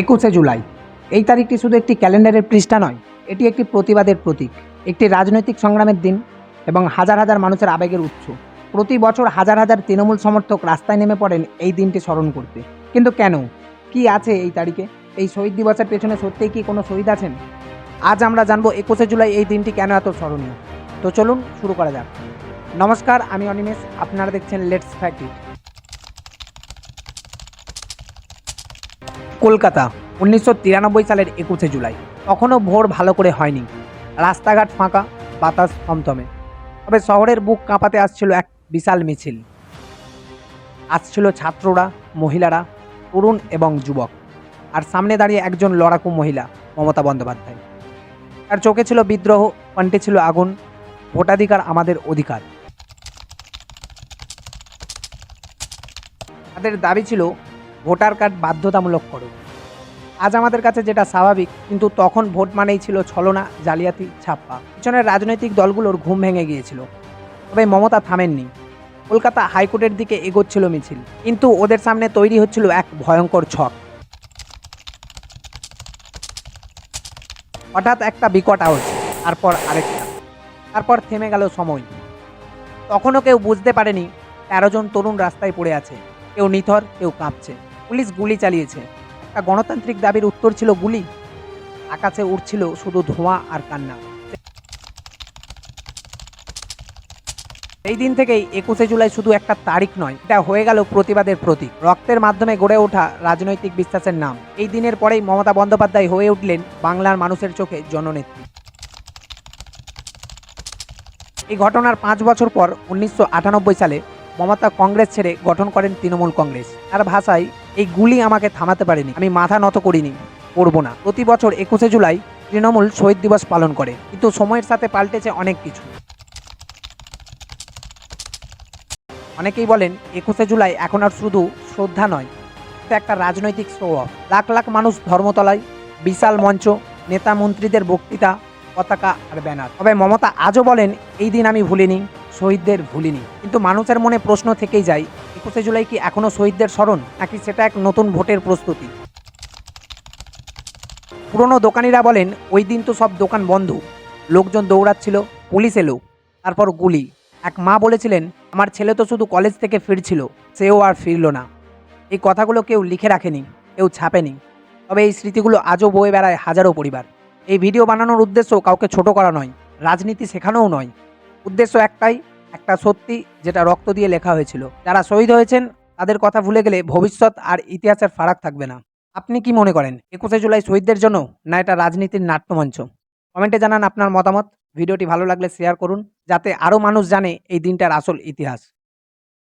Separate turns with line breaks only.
একুশে জুলাই। এই তারিখটি শুধু একটি ক্যালেন্ডারের পৃষ্ঠা নয়, এটি একটি প্রতিবাদের প্রতীক, একটি রাজনৈতিক সংগ্রামের দিন এবং হাজার হাজার মানুষের আবেগের উৎস। প্রতি বছর হাজার হাজার তৃণমূল সমর্থক রাস্তায় নেমে পড়েন এই দিনটি স্মরণ করতে। কিন্তু কেন? কি আছে এই তারিখে? এই শহীদ দিবসের পেছনে সত্যিই কি কোনো শহীদ আছেন? আজ আমরা জানব একুশে জুলাই এই দিনটি কেন এত স্মরণীয়। তো চলুন শুরু করা যাক। নমস্কার, আমি অনিমেষ, আপনারা দেখছেন লেটস ফ্যাক্ট কলকাতা, উনিশশো তিরানব্বই সালের একুশে জুলাই। তখনও ভোর ভালো করে হয়নি। রাস্তাঘাট ফাঁকা, বাতাস থমথমে। তবে শহরের বুক কাঁপাতে আসছিল এক বিশাল মিছিল। আসছিল ছাত্ররা, মহিলারা, তরুণ এবং যুবক। আর সামনে দাঁড়িয়ে একজন লড়াকু মহিলা, মমতা বন্দ্যোপাধ্যায়। তার চোখে ছিল বিদ্রোহ, কণ্ঠে ছিল আগুন। ভোটাধিকার আমাদের অধিকার। তাদের দাবি ছিল ভোটার কার্ড বাধ্যতামূলক করো আজ আমাদের কাছে যেটা স্বাভাবিক, কিন্তু তখন ভোট মানেই ছিল ছলনা, জালিয়াতি, ছাপ্পা। পিছনের রাজনৈতিক দলগুলোর ঘুম ভেঙে গিয়েছিল। তবে মমতা থামেননি। কলকাতা হাইকোর্টের দিকে এগোচ্ছিল মিছিল, কিন্তু ওদের সামনে তৈরি হচ্ছিল এক ভয়ঙ্কর ছক। হঠাৎ একটা বিকট আওয়াজ, তারপর আরেকটা, তারপর থেমে গেল সময়। তখনও কেউ বুঝতে পারেনি, তেরো জন তরুণ রাস্তায় পড়ে আছে, কেউ নিথর, কেউ কাঁপছে। পুলিশ গুলি চালিয়েছে। একটা গণতান্ত্রিক দাবির উত্তর ছিল গুলি। আকাশে উঠছিল শুধু ধোঁয়া আর কান্না। এই দিন থেকেই একুশে জুলাই শুধু একটা তারিখ নয়, এটা হয়ে গেল প্রতিবাদের প্রতীক। রক্তের মাধ্যমে গড়ে ওঠা রাজনৈতিক বিশ্বাসের নাম। এই দিনের পরেই মমতা বন্দ্যোপাধ্যায় হয়ে উঠলেন বাংলার মানুষের চোখে জননেত্রী। এই ঘটনার পাঁচ বছর পর উনিশশো আটানব্বই সালে মমতা কংগ্রেস ছেড়ে গঠন করেন তৃণমূল কংগ্রেস। তার ভাষায় এই গুলি আমাকে থামাতে পারেনি। আমি মাথা নত করিনি, করব না। প্রতি বছর একুশে জুলাই তৃণমূল শহীদ দিবস পালন করে। কিন্তু সময়ের সাথে পাল্টেছে অনেক কিছু। অনেকেই বলেন, একুশে জুলাই এখন আর শুধু শ্রদ্ধা নয় একটা রাজনৈতিক শো অফ লাখ লাখ মানুষ ধর্মতলায়, বিশাল মঞ্চ, নেতা মন্ত্রীদের বক্তৃতা, পতাকা আর ব্যানার। তবে মমতা আজও বলেন, এই দিন আমি ভুলিনি, শহীদদের ভুলিনি। কিন্তু মানুষের মনে প্রশ্ন থেকেই যায় একুশে জুলাই কি এখনও শহীদদের স্মরণ, নাকি সেটা এক নতুন ভোটের প্রস্তুতি? পুরনো দোকানিরা বলেন, ওই দিন তো সব দোকান বন্ধ। লোকজন দৌড়াচ্ছিল, পুলিশ এলো, তারপর গুলি। এক মা বলেছিলেন, আমার ছেলে তো শুধু কলেজ থেকে ফিরছিল, সেও আর ফিরল না। এই কথাগুলো কেউ লিখে রাখেনি, কেউ ছাপেনি। তবে এই স্মৃতিগুলো আজও বয়ে বেড়ায় হাজারো পরিবার। এই ভিডিও বানানোর উদ্দেশ্য কাউকে ছোট করা নয়, রাজনীতি শেখানোও নয়। উদ্দেশ্য একটাই একটা সত্যি যেটা রক্ত দিয়ে লেখা হয়েছিল। যারা শহীদ হয়েছেন, তাদের কথা ভুলে গেলে ভবিষ্যৎ আর ইতিহাসের ফারাক থাকবে না। আপনি কি মনে করেন, একুশে জুলাই শহীদদের জন্য না এটা রাজনীতির নাট্যমঞ্চ? কমেন্টে জানান আপনার মতামত। ভিডিওটি ভালো লাগলে শেয়ার করুন, যাতে আরও মানুষ জানে এই দিনটার আসল ইতিহাস।